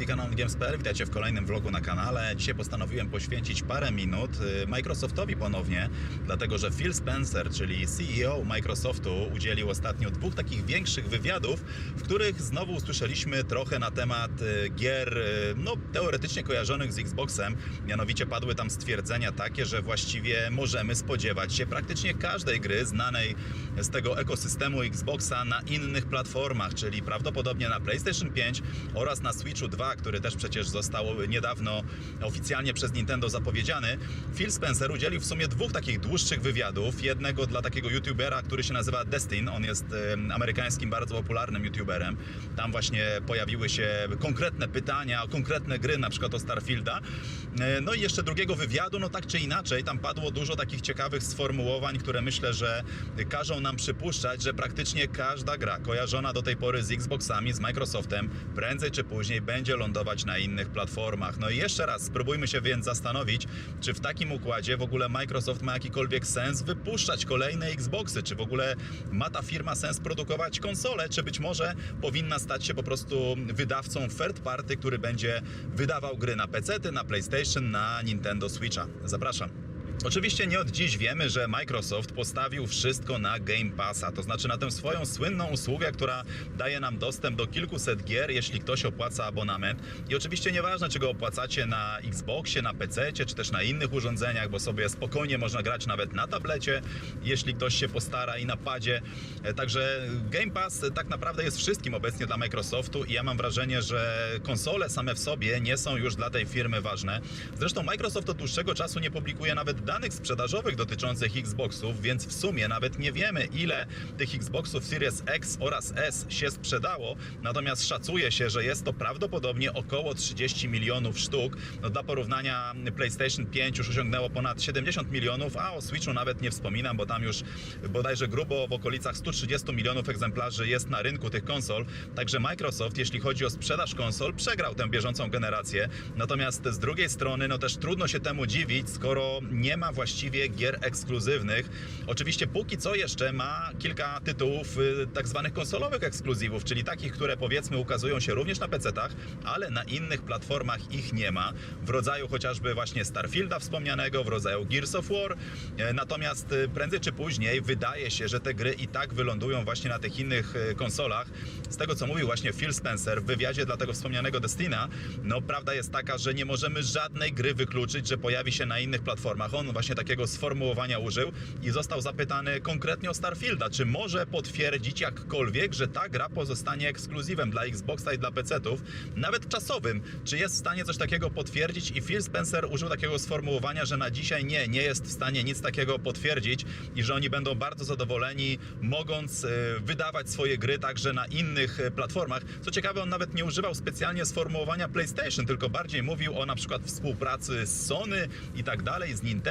polski kanał Games.pl. Witajcie w kolejnym vlogu na kanale. Dzisiaj postanowiłem poświęcić parę minut y, Microsoftowi ponownie, dlatego że Phil Spencer, czyli CEO Microsoftu, udzielił ostatnio dwóch takich większych wywiadów, w których znowu usłyszeliśmy trochę na temat y, gier, y, no teoretycznie kojarzonych z Xboxem. Mianowicie padły tam stwierdzenia takie, że właściwie możemy spodziewać się praktycznie każdej gry znanej z tego ekosystemu Xboxa na innych platformach, czyli prawdopodobnie na PlayStation 5 oraz na Switchu 2, który też przecież został niedawno oficjalnie przez Nintendo zapowiedziany. Phil Spencer udzielił w sumie dwóch takich dłuższych wywiadów. Jednego dla takiego youtubera, który się nazywa Destin. On jest amerykańskim, bardzo popularnym youtuberem. Tam właśnie pojawiły się konkretne pytania o konkretne gry, na przykład o Starfielda. E, No i jeszcze drugiego wywiadu, no tak czy inaczej, tam padło dużo takich ciekawych sformułowań, które myślę, że każą nam przypuszczać, że praktycznie każda gra kojarzona do tej pory z Xboxami, z Microsoftem, prędzej czy później będzie lądować na innych platformach. No i jeszcze raz spróbujmy się więc zastanowić, czy w takim układzie w ogóle Microsoft ma jakikolwiek sens wypuszczać kolejne Xboxy, czy w ogóle ma ta firma sens produkować konsole, czy być może powinna stać się po prostu wydawcą third party, który będzie wydawał gry na PC, na PlayStation, na Nintendo Switcha. Zapraszam. Oczywiście nie od dziś wiemy, że Microsoft postawił wszystko na Game Passa, to znaczy na tę swoją słynną usługę, która daje nam dostęp do kilkuset gier, jeśli ktoś opłaca abonament. I oczywiście nieważne, czy go opłacacie na Xboxie, na PC, czy też na innych urządzeniach, bo sobie spokojnie można grać nawet na tablecie, jeśli ktoś się postara i na padzie. E, Także Game Pass tak naprawdę jest wszystkim obecnie dla Microsoftu i ja mam wrażenie, że konsole same w sobie nie są już dla tej firmy ważne. Zresztą Microsoft od dłuższego czasu nie publikuje nawet danych sprzedażowych dotyczących Xboxów, więc w sumie nawet nie wiemy, ile tych Xboxów Series X oraz S się sprzedało. Natomiast szacuje się, że jest to prawdopodobnie około 30 milionów sztuk. No, dla porównania PlayStation 5 już osiągnęło ponad 70 milionów, a o Switchu nawet nie wspominam, bo tam już bodajże grubo w okolicach 130 milionów egzemplarzy jest na rynku tych konsol. Także Microsoft, jeśli chodzi o sprzedaż konsol, przegrał tę bieżącą generację. Natomiast z drugiej strony, no też trudno się temu dziwić, skoro nie ma właściwie gier ekskluzywnych. Oczywiście póki co jeszcze ma kilka tytułów y, tak zwanych konsolowych ekskluzywów, czyli takich, które powiedzmy ukazują się również na PC-tach, ale na innych platformach ich nie ma. W rodzaju chociażby właśnie Starfielda wspomnianego, w rodzaju Gears of War. E, Natomiast y, prędzej czy później wydaje się, że te gry i tak wylądują właśnie na tych innych y, konsolach. Z tego co mówił właśnie Phil Spencer w wywiadzie dla tego wspomnianego Destina, no prawda jest taka, że nie możemy żadnej gry wykluczyć, że pojawi się na innych platformach. On właśnie takiego sformułowania użył i został zapytany konkretnie o Starfielda, czy może potwierdzić jakkolwiek, że ta gra pozostanie ekskluzywem dla Xboxa i dla PC-ów, nawet czasowym. Czy jest w stanie coś takiego potwierdzić? I Phil Spencer użył takiego sformułowania, że na dzisiaj nie, nie jest w stanie nic takiego potwierdzić i że oni będą bardzo zadowoleni, mogąc e, wydawać swoje gry także na innych e, platformach. Co ciekawe, on nawet nie używał specjalnie sformułowania PlayStation, tylko bardziej mówił o na przykład współpracy z Sony i tak dalej, z Nintendo.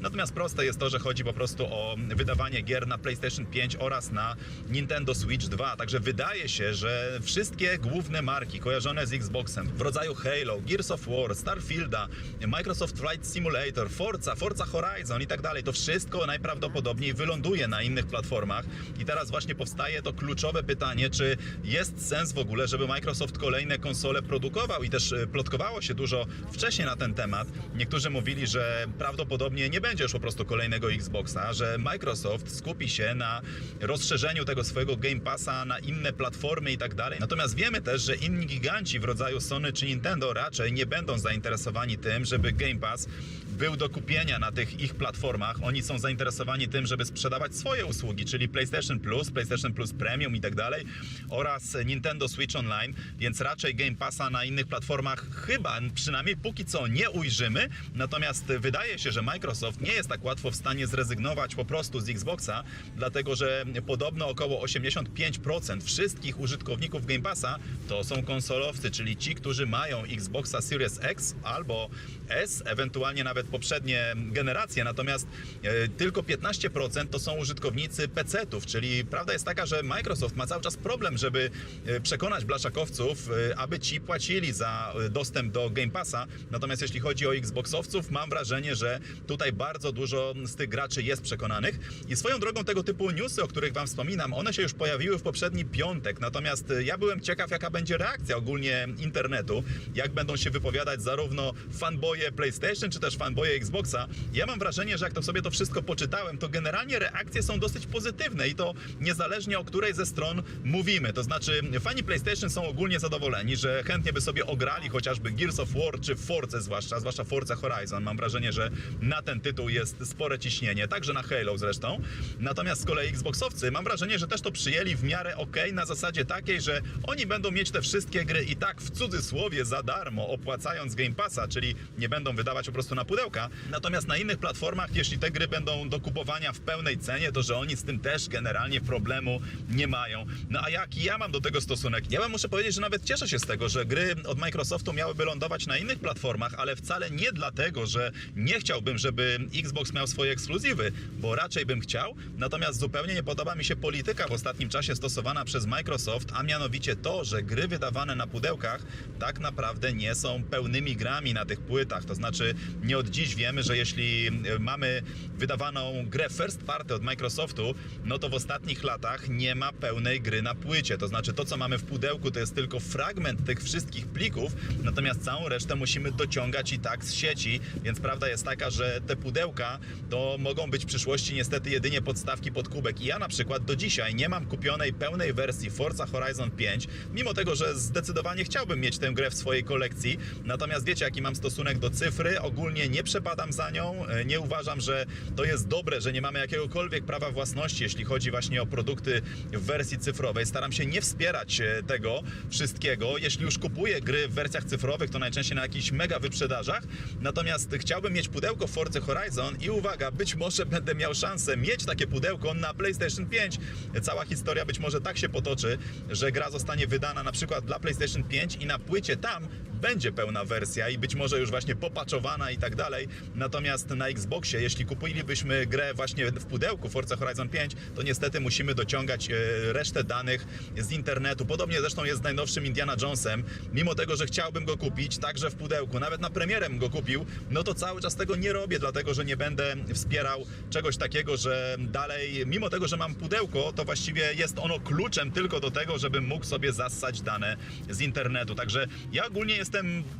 Natomiast proste jest to, że chodzi po prostu o wydawanie gier na PlayStation 5 oraz na Nintendo Switch 2. Także wydaje się, że wszystkie główne marki kojarzone z Xboxem w rodzaju Halo, Gears of War, Starfielda, Microsoft Flight Simulator, Forza, Forza Horizon i tak dalej, to wszystko najprawdopodobniej wyląduje na innych platformach. I teraz właśnie powstaje to kluczowe pytanie, czy jest sens w ogóle, żeby Microsoft kolejne konsole produkował i też y, plotkowało się dużo wcześniej na ten temat. Niektórzy mówili, że prawdopodobnie nie będzie już po prostu kolejnego Xboxa, że Microsoft skupi się na rozszerzeniu tego swojego Game Passa na inne platformy i tak dalej. Natomiast wiemy też, że inni giganci w rodzaju Sony czy Nintendo raczej nie będą zainteresowani tym, żeby Game Pass był do kupienia na tych ich platformach. Oni są zainteresowani tym, żeby sprzedawać swoje usługi, czyli PlayStation Plus, PlayStation Plus Premium i tak dalej oraz Nintendo Switch Online, więc raczej Game Passa na innych platformach chyba przynajmniej póki co nie ujrzymy. Natomiast wydaje się, że Microsoft nie jest tak łatwo w stanie zrezygnować po prostu z Xboxa, dlatego że podobno około 85% wszystkich użytkowników Game Passa to są konsolowcy, czyli ci, którzy mają Xboxa Series X albo S, ewentualnie nawet poprzednie generacje, natomiast e, tylko 15% to są użytkownicy PC-ów, czyli prawda jest taka, że Microsoft ma cały czas problem, żeby e, przekonać blaszakowców, e, aby ci płacili za dostęp do Game Passa. Natomiast jeśli chodzi o Xboxowców, mam wrażenie, że tutaj bardzo dużo z tych graczy jest przekonanych. I swoją drogą tego typu newsy, o których wam wspominam, one się już pojawiły w poprzedni piątek. Natomiast ja byłem ciekaw, jaka będzie reakcja ogólnie internetu, jak będą się wypowiadać zarówno fanboye PlayStation, czy też fanboye Xboxa. Ja mam wrażenie, że jak to sobie to wszystko poczytałem, to generalnie reakcje są dosyć pozytywne i to niezależnie o której ze stron mówimy. To znaczy, fani PlayStation są ogólnie zadowoleni, że chętnie by sobie ograli chociażby Gears of War czy Forza zwłaszcza, zwłaszcza Forza Horizon. Mam wrażenie, że na ten tytuł jest spore ciśnienie, także na Halo zresztą. Natomiast z kolei Xboxowcy mam wrażenie, że też to przyjęli w miarę ok, na zasadzie takiej, że oni będą mieć te wszystkie gry i tak w cudzysłowie za darmo, opłacając Game Passa, czyli nie będą wydawać po prostu na pudełka. Natomiast na innych platformach, jeśli te gry będą do kupowania w pełnej cenie, to że oni z tym też generalnie problemu nie mają. No a jaki ja mam do tego stosunek? Ja wam muszę powiedzieć, że nawet cieszę się z tego, że gry od Microsoftu miałyby lądować na innych platformach, ale wcale nie dlatego, że nie chciałbym, żeby Xbox miał swoje ekskluzywy, bo raczej bym chciał. Natomiast zupełnie nie podoba mi się polityka w ostatnim czasie stosowana przez Microsoft, a mianowicie to, że gry wydawane na pudełkach tak naprawdę nie są pełnymi grami na tych płytach. To znaczy, nie od dziś wiemy, że jeśli e, mamy wydawaną grę first party od Microsoftu, no to w ostatnich latach nie ma pełnej gry na płycie. To znaczy, to co mamy w pudełku to jest tylko fragment tych wszystkich plików, natomiast całą resztę musimy dociągać i tak z sieci, więc prawda jest taka, że te pudełka to mogą być w przyszłości niestety jedynie podstawki pod kubek. I ja na przykład do dzisiaj nie mam kupionej pełnej wersji Forza Horizon 5, mimo tego, że zdecydowanie chciałbym mieć tę grę w swojej kolekcji. Natomiast wiecie, jaki mam stosunek do cyfry? Ogólnie nie przepadam za nią. E, Nie uważam, że to jest dobre, że nie mamy jakiegokolwiek prawa własności, jeśli chodzi właśnie o produkty w wersji cyfrowej. Staram się nie wspierać e, tego wszystkiego. Jeśli już kupuję gry w wersjach cyfrowych, to najczęściej na jakichś mega wyprzedażach. Natomiast chciałbym mieć pudełko Forza Horizon i uwaga, być może będę miał szansę mieć takie pudełko na PlayStation 5. Cała historia być może tak się potoczy, że gra zostanie wydana na przykład dla PlayStation 5 i na płycie tam będzie pełna wersja i być może już właśnie popaczowana i tak dalej. Natomiast na Xboxie, jeśli kupilibyśmy grę właśnie w pudełku Forza Horizon 5, to niestety musimy dociągać e, resztę danych z internetu. Podobnie zresztą jest z najnowszym Indiana Jonesem. Mimo tego, że chciałbym go kupić także w pudełku, nawet na premierę go kupił, no to cały czas tego nie robię, dlatego że nie będę wspierał czegoś takiego, że dalej, mimo tego, że mam pudełko, to właściwie jest ono kluczem tylko do tego, żebym mógł sobie zassać dane z internetu. Także ja ogólnie jestem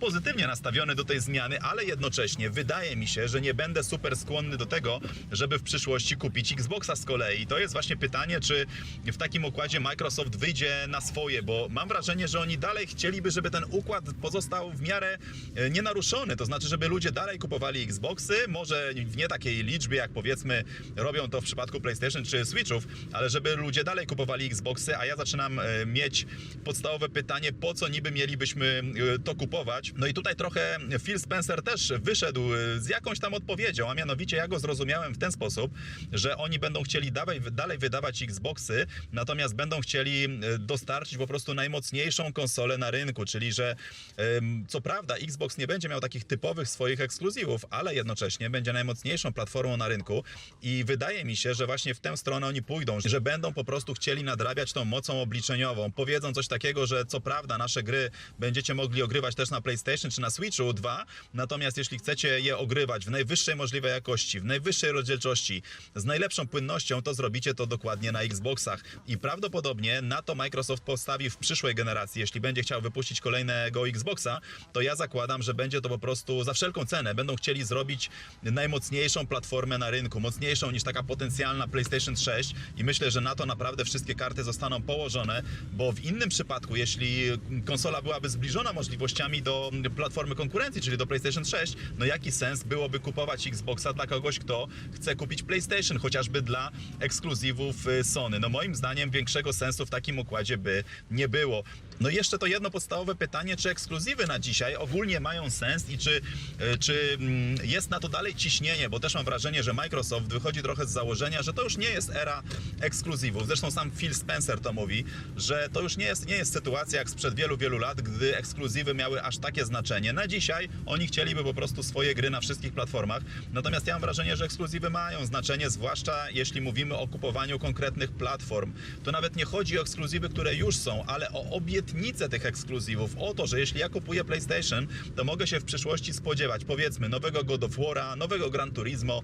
pozytywnie nastawiony do tej zmiany, ale jednocześnie wydaje mi się, że nie będę super skłonny do tego, żeby w przyszłości kupić Xboxa z kolei. To jest właśnie pytanie, czy w takim układzie Microsoft wyjdzie na swoje, bo mam wrażenie, że oni dalej chcieliby, żeby ten układ pozostał w miarę e, nienaruszony. To znaczy, żeby ludzie dalej kupowali Xboxy, może w nie takiej liczbie, jak powiedzmy robią to w przypadku PlayStation czy Switchów, ale żeby ludzie dalej kupowali Xboxy, a ja zaczynam e, mieć podstawowe pytanie, po co niby mielibyśmy e, to kupować. No i tutaj trochę Phil Spencer też wyszedł e, z jakąś tam odpowiedzią, a mianowicie ja go zrozumiałem w ten sposób, że oni będą chcieli dalej, dalej wydawać Xboxy, natomiast będą chcieli e, dostarczyć po prostu najmocniejszą konsolę na rynku, czyli że co prawda Xbox nie będzie miał takich typowych swoich ekskluzywów, ale jednocześnie będzie najmocniejszą platformą na rynku i wydaje mi się, że właśnie w tę stronę oni pójdą, że będą po prostu chcieli nadrabiać tą mocą obliczeniową. Powiedzą coś takiego, że co prawda nasze gry będziecie mogli ogrywać też na PlayStation czy na Switchu 2, natomiast jeśli chcecie je ogrywać w najwyższej możliwej jakości, w najwyższej rozdzielczości, z najlepszą płynnością, to zrobicie to dokładnie na Xboxach. I prawdopodobnie na to Microsoft postawi w przyszłej generacji. Jeśli będzie chciał wypuścić kolejnego Xboxa, to ja zakładam, że będzie to po prostu za wszelką cenę. Będą chcieli zrobić najmocniejszą platformę na rynku, mocniejszą niż taka potencjalna PlayStation 6 i myślę, że na to naprawdę wszystkie karty zostaną położone, bo w innym przypadku, jeśli konsola byłaby zbliżona możliwościami do platformy konkurencji, czyli do PlayStation 6, no jaki sens byłoby kupować Xboxa dla kogoś, kto chce kupić PlayStation, chociażby dla ekskluzywów y, Sony? No moim zdaniem większego sensu w takim układzie by nie było. No i jeszcze to jedno podstawowe pytanie, czy ekskluzywy na dzisiaj ogólnie mają sens i czy, y, czy mm, jest na to dalej ciśnienie, bo też mam wrażenie, że Microsoft wychodzi trochę z założenia, że to już nie jest era ekskluzywów. Zresztą sam Phil Spencer to mówi, że to już nie jest, nie jest sytuacja jak sprzed wielu, wielu lat, gdy ekskluzywy miały aż takie znaczenie. Na dzisiaj oni chcieliby po prostu swoje gry na wszystkich platformach, natomiast ja mam wrażenie, że ekskluzywy mają znaczenie, zwłaszcza jeśli mówimy o kupowaniu konkretnych platform. To nawet nie chodzi o ekskluzywy, które już są, ale o obietnice tych ekskluzywów, o to, że jeśli ja kupuję PlayStation, to mogę się w przyszłości spodziewać, powiedzmy, nowego God of War'a, nowego Gran Turismo,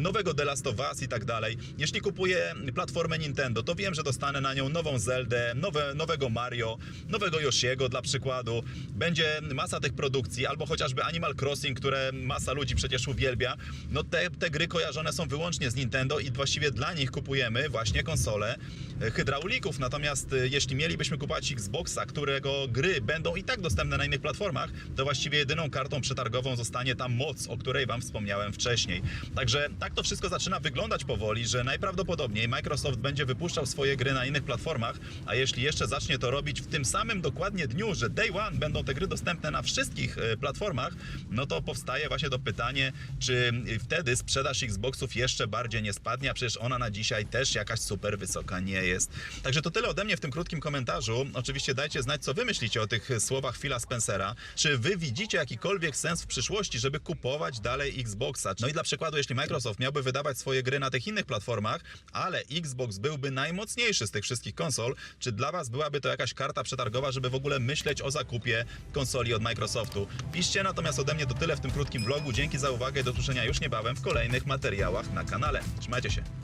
nowego The Last of Us i tak dalej. Jeśli kupuję platformę Nintendo, to wiem, że dostanę na nią nową Zeldę, nowe, nowego Mario, nowego Yoshiego dla przykładu. Będzie masa tych produkcji, albo chociażby Animal Crossing, które masa ludzi przecież uwielbia. No te, te gry kojarzone są wyłącznie z Nintendo i właściwie dla nich kupujemy właśnie konsole e, hydraulików. Natomiast e, jeśli mielibyśmy kupować Xboxa, którego gry będą i tak dostępne na innych platformach, to właściwie jedyną kartą przetargową zostanie ta moc, o której Wam wspomniałem wcześniej. Także tak to wszystko zaczyna wyglądać powoli, że najprawdopodobniej Microsoft będzie wypuszczał swoje gry na innych platformach, a jeśli jeszcze zacznie to robić w tym samym dokładnie dniu, że day one będą te gry dostępne na wszystkich e, platformach, no to powstaje właśnie to pytanie, czy wtedy sprzedaż Xboxów jeszcze bardziej nie spadnie, a przecież ona na dzisiaj też jakaś super wysoka nie jest. Także to tyle ode mnie w tym krótkim komentarzu. Oczywiście dajcie znać, co wy myślicie o tych słowach Phila Spencera. Czy wy widzicie jakikolwiek sens w przyszłości, żeby kupować dalej Xboxa? No i dla przykładu, jeśli Microsoft miałby wydawać swoje gry na tych innych platformach, ale Xbox byłby najmocniejszy z tych wszystkich konsol, czy dla was byłaby to jakaś karta przetargowa, żeby w ogóle myśleć o zakupie konsoli od Microsoftu? Piszcie natomiast ode mnie to tyle w tym krótkim vlogu. Dzięki za uwagę i do usłyszenia już niebawem w kolejnych materiałach na kanale. Trzymajcie się.